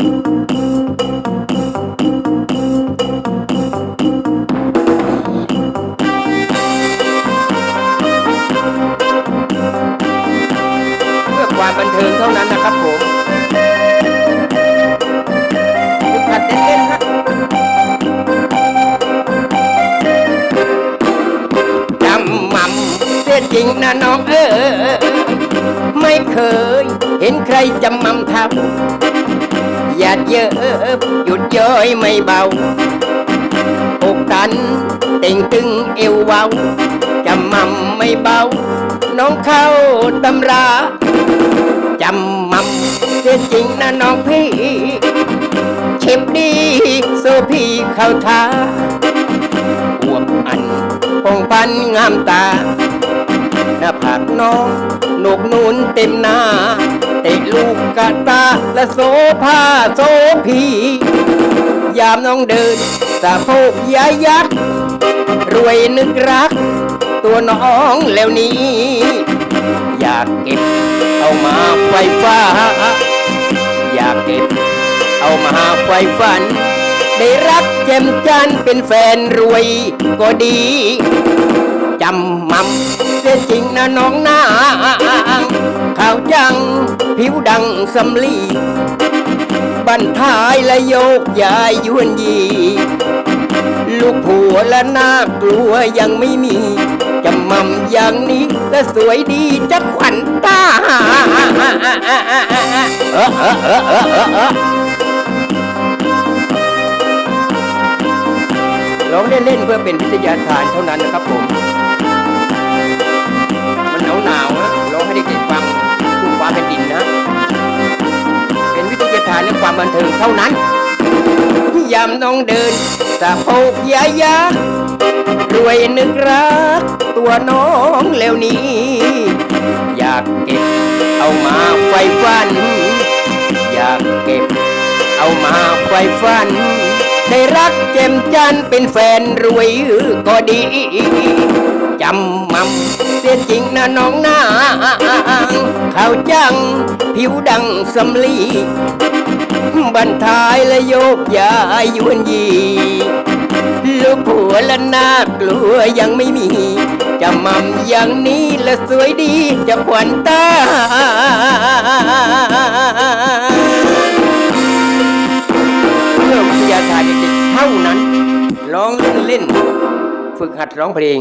เพื่อความบันเทิงเท่านั้นนะครับผมฝึกหัดเล่นๆฮะจำมั่มเสียจริงนะน้องเออไม่เคย เห็นใครจำมั่มทำห ยาดเยอะหยุดย้อยไม่เบาอกตันเต่งตึงเอวเว้าจำมั่มไม่เบา น้องเข้าตำราจำมั่มเสียจริงนะน้องพี่เข็บดีโซพี่เข้าท่าอวบอันพองพันงามตาหน้าผากน้องหนกนูนเต็มหน้า กตาและโซภาโซพียามน้องเดินสะโพกยายักษ์รวยนึกรัก ตัวน้องแล้วนี้ อยากเก็บเอามาไฟฟ้า อยากเก็บเอามาไฟฝัน ได้รักแจ่มจันเป็นแฟนรวยก็ดีจำมั่มเสียจริงนะน้องนางขาวจัง ผิวดังสำลีบันท้ายและโยกยายยวนยี ลูกผัวและน่ากลัวยังไม่มีจำมั่มอย่างนี้และสวยดีจะขวัญตาเออเออเออเออเออเออร้องเล่นๆเพื่อเป็นวิทยาทานเท่านั้นนะครับผม และความบันเทิงเท่านั้นยามน้องเดินสะโพกยายารวยนึกรัก ตัวน้องแล้วนี้ อยากเก็บเอามาไฟฟัน อยากเก็บเอามาไฟฟัน ได้รักเจมจันเป็นแฟนรวยก็ดีจำมั่มเสียจริงนะน้องนางขาวจัง ผิวดังสำลี บันทายและโยกยายยวนยีลูกผัวและนากลัวยังไม่มี จะมั่มอย่างนี้และสวยดีจะขวัญตาเพื่อวิทยาทานเด็กๆเท่านั้น ร้องเล่น ฝึกหัดร้องเพลง